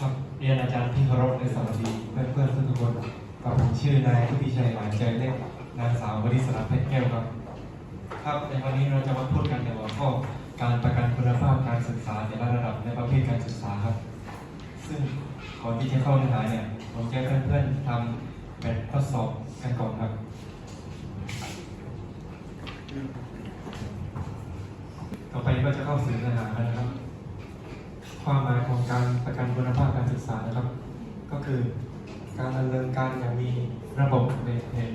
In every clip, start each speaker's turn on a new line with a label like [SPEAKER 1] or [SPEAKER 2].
[SPEAKER 1] ครับเรียนอาจารย์ที่เคารพในสวัสดีเพื่อนเพื่อนๆทุกคนกับผมชื่อนายพุทธิชัยหวานใจเล็กนางสาววริศราเพชรแก้วครับ ครับในวันนี้เราจะมาพูดกันในหัวข้อการประกันคุณภาพการศึกษาแต่ละระดับในประเภทการศึกษาครับ ซึ่งก่อนที่จะเข้าเนื้อหาเนี่ยผมจะให้เพื่อนๆทำแบบทดสอบกันก่อนครับต่อไปก็จะเข้าสู่เนื้อหาแล้วนะครับ ความหมายของการประกันคุณภาพการศึกษานะครับ ก็คือการดำเนินการอย่างมีระบบในเพจ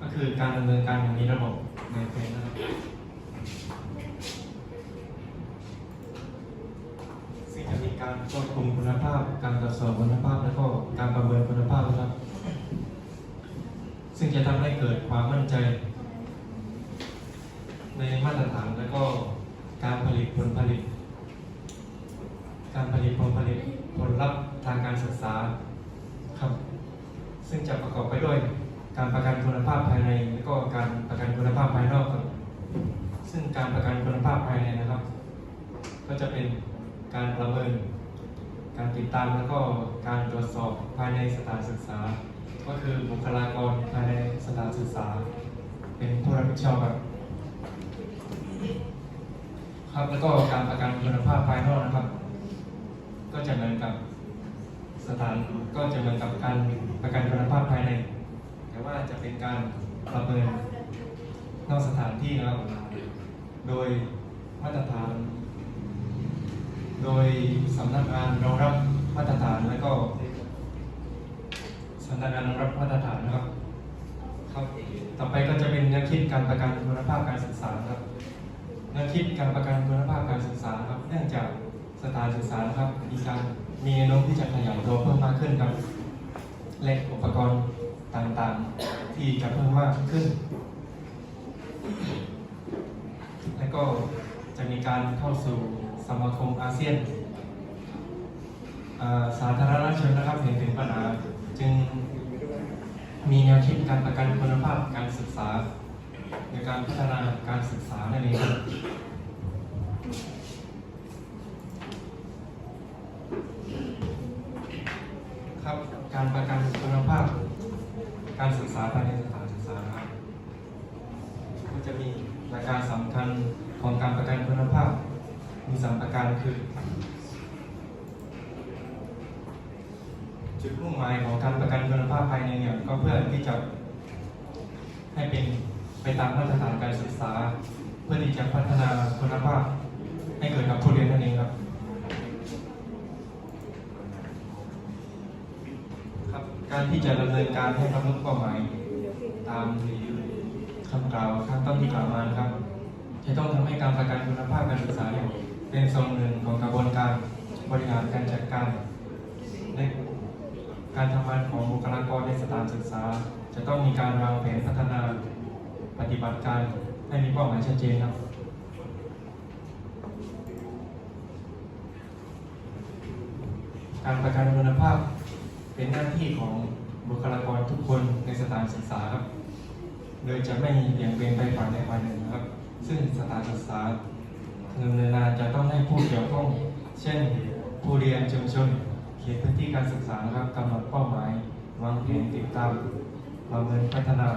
[SPEAKER 1] ก็คือการดำเนินการอย่างมีระบบในเพจนะครับซึ่งจะมีการควบคุมคุณภาพ การตรวจสอบคุณภาพ แล้วก็การประเมินคุณภาพนะครับ ซึ่งจะทำให้เกิดความมั่นใจ ในมาตรฐานแล้วก็ การผลิตผลผลิต การผลิตผลผลิตผลลัพธ์ทางการศึกษาครับ ซึ่งจะประกอบไปด้วย การประกันคุณภาพภายในและก็การประกันคุณภาพภายนอกครับ ซึ่งการประกันคุณภาพภายในนะครับ ก็จะเป็นการประเมิน การติดตามแล้วก็การตรวจสอบภายในสถานศึกษา ก็คือบุคลากรภายในสถานศึกษา เป็นผู้รับผิดชอบครับ ครับแล้วก็การประกันคุณภาพภายนอกนะครับ ก็จะเหมือนกับสถานก็จะเหมือนกับการประกันคุณภาพภายใน แต่ว่าจะเป็นการประเมินนอกสถานที่นะครับ โดยมาตรฐาน โดยสำนักงานรองรับมาตรฐานและก็สำนักงานรองรับมาตรฐานนะครับ ครับ ต่อไปก็จะเป็นแนวคิดการประกันคุณภาพการศึกษาครับ แนวคิดการประกันคุณภาพการศึกษาครับเนื่องจากสถานศึกษาครับมีการมีแนวโน้มที่จะขยายตัวเพิ่มมากขึ้นครับและอุปกรณ์ต่างๆ ที่จะเพิ่มมากขึ้น และก็จะมีการเข้าสู่สมาคมอาเซียนสาธารณชนนะครับเห็นถึงปัญหาจึงมีแนวคิดการประกันคุณภาพการศึกษา ในการพัฒนาการศึกษานั่นเองครับครับการประกันคุณภาพ การศึกษาภายในสถานศึกษาครับก็จะมีหลักการสำคัญของการประกันคุณภาพ มีสามประการคือ จุดมุ่งหมายของการประกันคุณภาพภายในเนี่ยก็เพื่อที่จะให้เป็น ไปตามมาตรฐานการศึกษา เพื่อที่จะพัฒนาคุณภาพให้เกิดกับผู้เรียนนั่นเองครับครับ การที่จะดำเนินการให้บรรลุเป้าหมาย ตามคำกล่าวข้างต้นที่กล่าวมานะครับ จะต้องทำให้การประกันคุณภาพการศึกษาเนี่ยเป็นส่วนหนึ่งของกระบวนการบริหารการจัดการในการทำงานของบุคลากรในสถานศึกษา จะต้องมีการวางแผนพัฒนา ปฏิบัติการให้มีเป้าหมายชัดเจนครับการประกันคุณภาพเป็นหน้าที่ของบุคลากรทุกคนในสถานศึกษาครับ โดยจะไม่เบี่ยงเบนไปฝ่ายใดฝ่ายหนึ่งนะครับ ซึ่งสถานศึกษาดำเนินงานจะต้องให้ผู้เกี่ยวข้อง เช่น ผู้เรียนชุมชนเขตพื้นที่การศึกษาครับกำหนดเป้าหมายวางแผนติดตามประเมินพัฒนา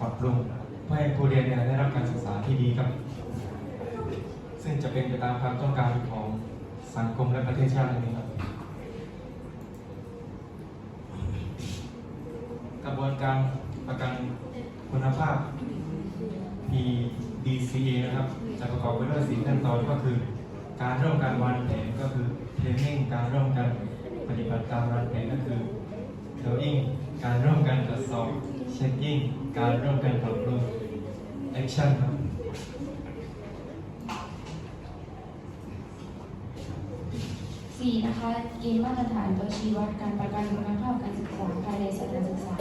[SPEAKER 1] ปรับปรุง เพื่อให้ผู้เรียนเนี่ยได้รับการศึกษาที่ดีครับ ซึ่งจะเป็นไปตามความต้องการของสังคมและประเทศชาตินั่นเองครับ กระบวนการประกันคุณภาพ PDCA นะครับ จะประกอบไปด้วยสี่ขั้นตอนก็คือ การร่วมกันวางแผนก็คือเทรนนิ่งการร่วมกันปฏิบัติตามวางแผนก็คือเทลอิงการร่วมกันตรวจสอบเช็คกิ้ง การร่วมกันปรับรุงแอคชั่นครับ
[SPEAKER 2] สี่นะคะเกณฑ์มาตรฐานตัวชี้วัดการประกันคุณภาพการศึกษาภายในสถานศึกษา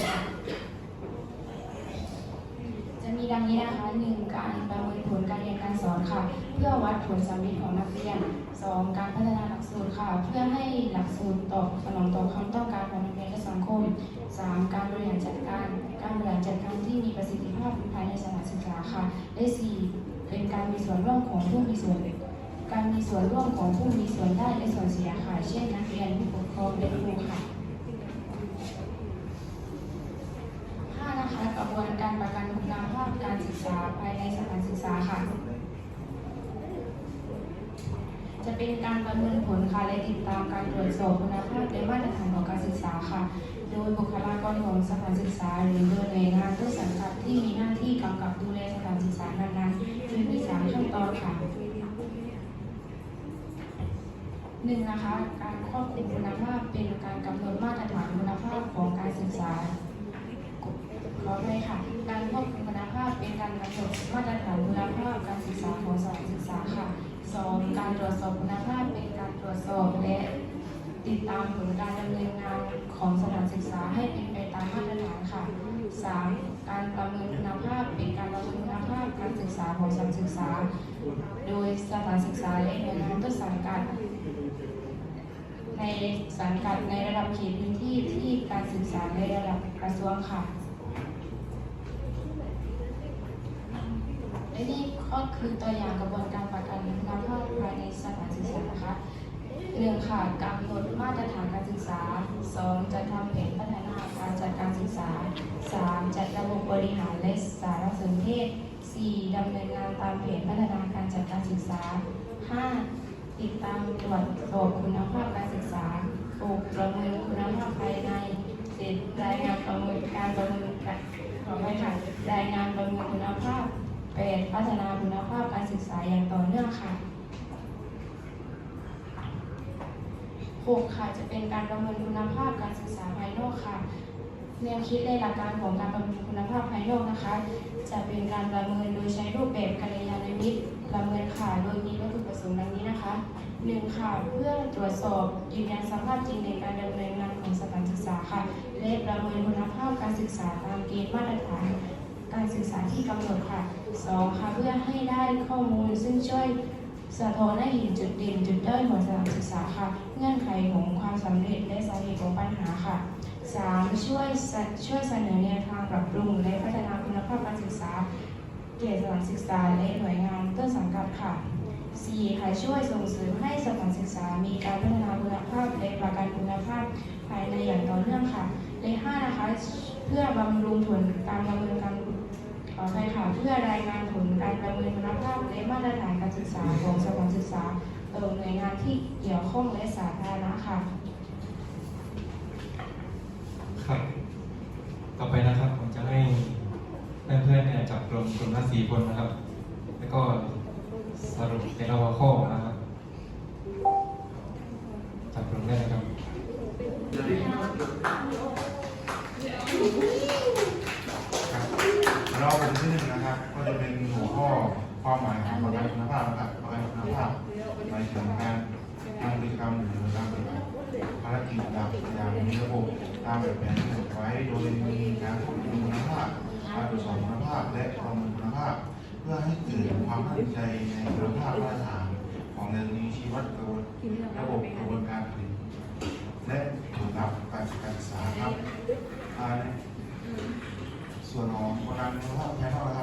[SPEAKER 2] จะมีดังนี้นะคะหนึ่งการประเมินผลการเรียนการสอนค่ะ เพื่อวัดผลสำเร็จของนักเรียน สองการพัฒนาหลักสูตรค่ะ เพื่อให้หลักสูตรตอบสนองต่อความต้องการของนักเรียนและสังคมสามการบริหารจัดการ การบริหารจัดการที่มีประสิทธิภาพภายในสถานศึกษาค่ะและสี่เป็นการมีส่วนร่วมของผู้มีส่วนการมีส่วนร่วมของผู้มีส่วนได้และส่วนเสียค่ะเช่นนักเรียนผู้ปกครองและครูค่ะห้านะคะกระบวนการประกันคุณภาพการศึกษาภายในสถานศึกษาค่ะ จะ เป็นการประเมินผลค่ะและติดตามการตรวจสอบคุณภาพและมาตรฐานของการศึกษาค่ะ โดยบุคลากรของสถานศึกษาหรือโดยหน่วยงานต้นสังกัดที่มีหน้าที่กำกับดูแลสถานศึกษานั้นๆโดยมีสามขั้นตอนค่ะหนึ่งนะคะการควบคุมคุณภาพเป็นการกำหนดมาตรฐานคุณภาพของการศึกษาขอให้ค่ะ การควบคุมคุณภาพเป็นการกำหนดมาตรฐานคุณภาพการศึกษาของสถานศึกษาค่ะ สองการตรวจสอบคุณภาพเป็นการตรวจสอบและติดตามผลการดำเนินงานของสถานศึกษาให้เป็นไปตามมาตรฐานค่ะสามการประเมินคุณภาพเป็นการประเมินคุณภาพการศึกษาของสถานศึกษา โดยสถานศึกษาและหน่วยงานต้นสังกัดในสังกัดในระดับเขตพื้นที่ที่การศึกษาในระดับกระทรวงค่ะและนี่ ก็คือตัวอย่างกระบวนการประกันคุณภาพภายในสถานศึกษานะคะหนึ่งค่ะกำหนดมาตรฐานการศึกษาสองจัดทำแผนพัฒนาการจัดการศึกษาสามจัดระบบบริหารและสารสนเทศสี่ดำเนินงานตามแผนพัฒนาการจัดการศึกษาห้าติดตามตรวจสอบคุณภาพการศึกษาหกประเมินคุณภาพภายในเจ็ดรายงานประเมินการประเมินการขอไปค่ะรายงานประเมินคุณภาพ แปดพัฒนาคุณภาพการศึกษาอย่างต่อเนื่องค่ะหกค่ะ จะเป็นการประเมินคุณภาพการศึกษาภายนอกค่ะ แนวคิดและหลักการของการประเมินคุณภาพภายนอกนะคะ จะเป็นการประเมินโดยใช้รูปแบบกัลยาณมิตรประเมินค่ะโดยมีวัตถุประสงค์ดังนี้นะคะหนึ่งค่ะ เพื่อตรวจสอบยืนยันสภาพจริงในการดำเนินงานของสถานศึกษาค่ะ และประเมินคุณภาพการศึกษาตามเกณฑ์มาตรฐาน การศึกษาที่กำหนดค่ะ สองค่ะ เพื่อให้ได้ข้อมูลซึ่งช่วยสะท้อนให้เห็นจุดเด่นจุดด้อยของสถานศึกษาค่ะ เงื่อนไขของความสำเร็จและสาเหตุของปัญหาค่ะสามช่วยช่วยเสนอแนวทางปรับปรุงและพัฒนาคุณภาพการศึกษาแก่สถานศึกษาและหน่วยงานต้นสังกัดค่ะสี่ค่ะช่วยส่งเสริมให้สถานศึกษา มีการพัฒนาคุณภาพและประกันคุณภาพภายในอย่างต่อเนื่องค่ะ และห้านะคะเพื่อบำรุงผลการดำเนินการ อไปค่ะเพื่อรายงานผลการประเมินคุณภาพและมาตรฐานการศึกษาของสถานศึกษาต่อหน่วยงานที่เกี่ยวข้องและสาธารณะค่ะ
[SPEAKER 1] ครับต่อไปนะครับผมจะให้เพื่อนๆเนี่ยจับกลุ่มกลุ่มละสี่คนนะครับ แล้วก็สรุปเป็นหัวข้อนะครับจับกลุ่มได้นะครับ
[SPEAKER 3] เราเป็นที่หนึ่งนะครับ ก็จะเป็นหัวข้อความหมายของประกันคุณภาพนะครับประกันคุณภาพหมายถึงการทำกิจกรรมหรือการปฏิบัติภารกิจอย่างอย่างมีระบบตามแบบแผนที่กำหนดไว้ โดยมีการควบคุมคุณภาพการตรวจสอบคุณภาพและประเมินคุณภาพ เพื่อให้เกิดความมั่นใจในคุณภาพมาตรฐานของแนวนี้ชี้วัดกระบวนระบบกระบวนการผลิตและผลลัพธ์การศึกษาครับภายใน ส่วนของประกั นะครับ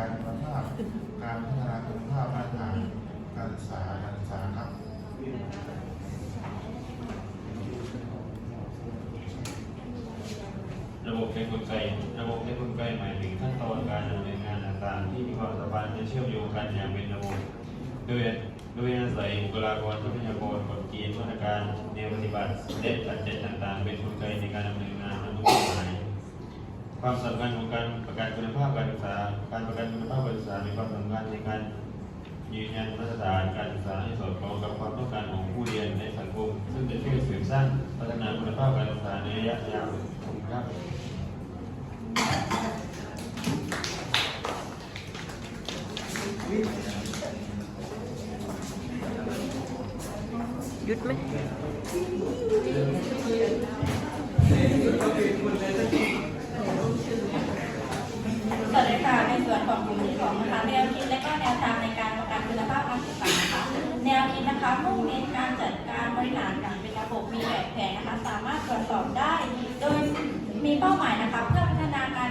[SPEAKER 3] พื่อเป็นประกันคุณภาพ การพัฒนาคุณภาพมาตรฐานการศึกษาการศึกษาครับ
[SPEAKER 4] ระบบเป็นกลไกระบบเป็นกลไกหมายถึงขั้นตอนการดำเนินงานต่างๆ ที่มีความสัมพันธ์และเชื่อมโยงกันอย่างเป็นระบบ โดยโดยอาศัยบุคลากรทรัพยากรกฎเกณฑ์มาตรการแนวปฏิบัติและปัจจัยต่างๆ เป็นกลไกในการดำเนินงานนุกฎหมาย ความสำคัญของการประกันคุณภาพการศึกษา การประกันคุณภาพการศึกษา มีความสำคัญในการยืนยันมาตรฐานการศึกษาให้สอดคล้องกับความต้องการของผู้เรียนในสังคม ซึ่งจะช่วยเสริมสร้างพัฒนาคุณภาพการศึกษาในระยะยาวครับ
[SPEAKER 5] หยุดไหม
[SPEAKER 6] วนของกลุ่มที่สองนะคะแนวคิดและก็แนวทางในการประกันคุณภาพการศึกษาค่ะแนวคิดนะคะมุ่งเน้นการจัดการบริหารอย่างเป็นระบบมีแบบแผนนะคะสามารถตรวจสอบได้ โดยมีเป้าหมายนะคะเพื่อพัฒนาการ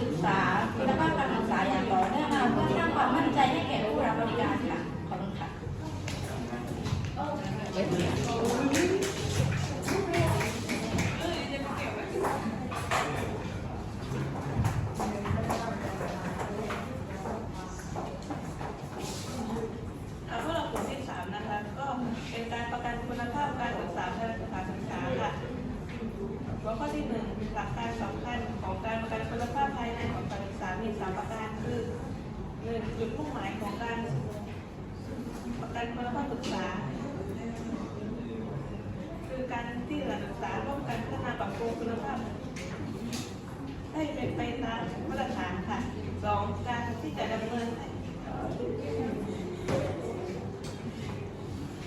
[SPEAKER 6] ศึกษาคุณภาพการศึกษาอย่างต่อเนื่องนเพื่อสร้างความมั่นใจให้แก่ผู้รับบริการค่ะขอบคุณค่ะ
[SPEAKER 7] พวกเรากลุ่มที่สามนะคะ ก็เป็นการประกันคุณภาพการศึกษาภายในสถานศึกษาค่ะหัวข้อที่หนึ่งหลักการสำคัญของการประกันคุณภาพภายในของการศึกษามีสามประการคือหนึ่งจุดมุ่งหมายของการประกันคุณภาพศึกษา คือการที่สถานศึกษาร่วมกันพัฒนาปรับปรุงคุณภาพ ให้เป็นไปตามมาตรฐานค่ะสองการที่จะดำเนิน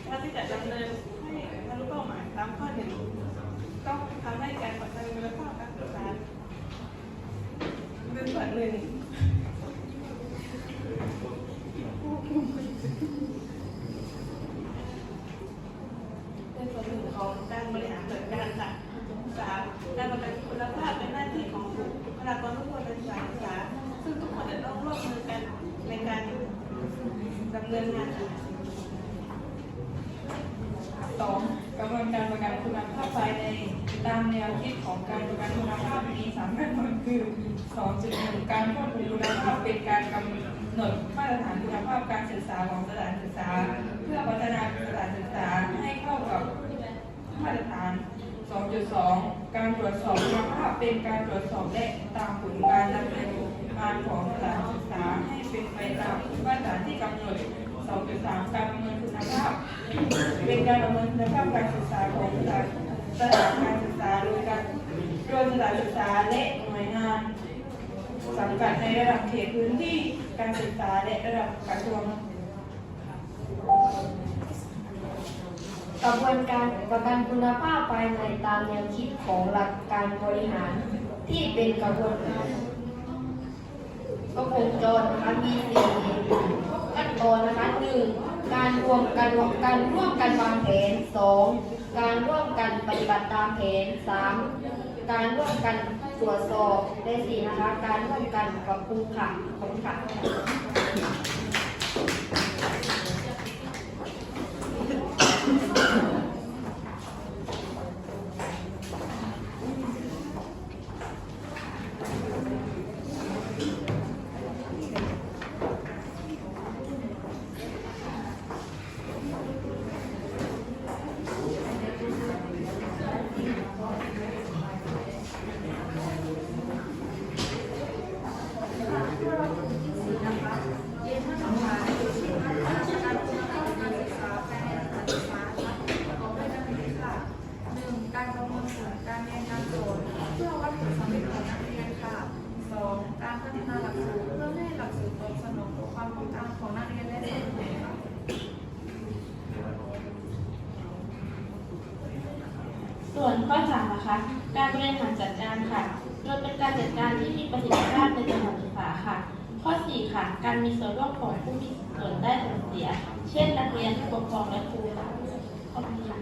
[SPEAKER 7] ถ้าที่ จะดำเนินให้บรรลุเป้าหมายตามข้อหนึ่งต้องทำให้การประกันคุณภาพการศึกษาเป็นส่วนหนึ่งเป็นส่วนหนึ่งของการบริหารจัดการค่ะสามการประกันคุณภาพเป็นหน้าที่ของบุคลากรทุกคนในสานศึกษาซึ่งทุกคนจะต้องร่วมมือกันในการดำเนินงานค่ะ
[SPEAKER 8] สองกระบวนการประกันคุณภาพภายในตามแนวคิดของการประกันคุณภาพมีสามขั้นตอนคือ 2.1การควบคุมคุณภาพเป็นการกำหนดมาตรฐานคุณภาพการศึกษาของสถานศึกษา เพื่อพัฒนาสถานศึกษาให้เข้ากับมาตรฐาน 2.2 การตรวจสอบคุณภาพเป็นการตรวจสอบและตามผลการดำเนินงานของสถานศึกษาให้เป็นไปตามมาตรฐานที่กำหนด 2.3 การประเมินคุณภาพ เป็นการประเมินคุณภาพการศึกษาของสถานสถานการศึกษาโดยการโดยสถานศึกษาและหน่วยงาน สังกัดในระดับเขตพื้นที่การศึกษาและระดับกระทรวง
[SPEAKER 9] กระบวนการประกันคุณภาพภายในตามแนวคิดของหลักการบริหารที่เป็นกระบวนการก็คงจรนะคะมีสี่ขั้นตอนนะคะหนึ่งการรวมกันการร่วมกันวางแผนสองการร่วมกันปฏิบัติตามแผนสามการร่วมกัน ตรวจสอบได้สี่นะคะ การร่วมกันปรับปรุงค่ะขอบคุณค่ะ
[SPEAKER 8] หนึ่งการประเมินผลการเรียนการสอนเพื่อวัดผลสำเร็จของนักเรียนค่ะสองการพัฒนาหลักสูตรเพื่อให้หลักสูตรตอบสนองต่อความต้องการของนักเรียนและเด็กค่ะ
[SPEAKER 6] ส่วนข้อสาม นะคะการบริหารจัดการค่ะ โดยเป็นการจัดการที่มีประสิทธิภาพในสถานศึกษาค่ะ ข้อสี่ค่ะ การมีส่วนร่วมของผู้มีส่วนได้ส่วนเสีย เช่น นักเรียนผู้ปกครองและครูขอบคุณค่ะ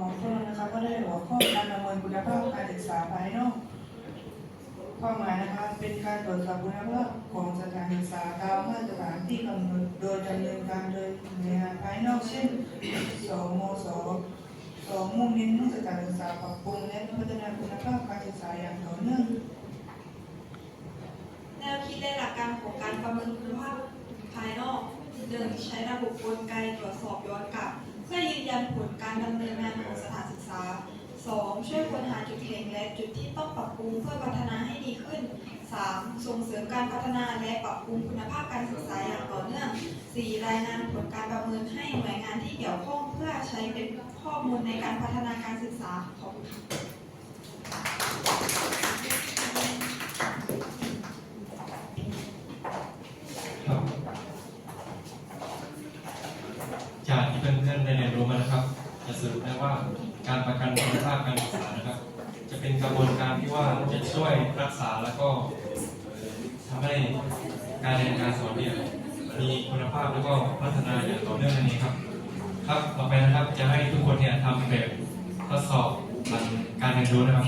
[SPEAKER 8] ของพวกเรานะคะก็ได้หัวข้อการประเมินคุณภาพการศึกษาภายนอกความหมายนะคะเป็นการ ตรวจสอบคุณภาพของสถานศึกษาตามมาตรฐานที่กำหนดโดยดำเนินการโดยหน่วยงานภายนอกเช่นสมสสองมุ่งเน้นสถานศึกษาปรับปรุงและพัฒนาคุณภาพการศึกษาอย่างต่อเนื่อง
[SPEAKER 10] แนวคิดและหลักการของการประเมินคุณภาพ
[SPEAKER 5] ภายนอกหนึ่งใช้ระบบกลไกตรวจสอบย้อนกลับ เพื่อยืนยันผลการดำเนินงานของสถานศึกษา 2. ช่วยค้นหาจุดแข็งและจุดที่ต้องปรับปรุงเพื่อพัฒนาให้ดีขึ้น 3. ส่งเสริมการพัฒนาและปรับปรุงคุณภาพการศึกษาอย่างต่อเนื่อง 4. รายงานผลการประเมินให้หน่วยงานที่เกี่ยวข้องเพื่อใช้เป็นข้อมูลในการพัฒนาการศึกษาขอบคุณค
[SPEAKER 1] รับจากที่เพื่อนๆได้เรียนรู้มานะครับ จะสรุปได้ว่าการประกันคุณภาพการศึกษานะครับ จะเป็นกระบวนการที่ว่าจะช่วยรักษาแล้วก็ เรียนการสอนเนี่ยมีคุณภาพแล้วก็พัฒนาอย่างต่อเนื่องนั่นเองครับ ครับต่อไปนะครับจะให้ทุกคนเนี่ยทำแบบทดสอบหลังการเรียนรู้นะครับ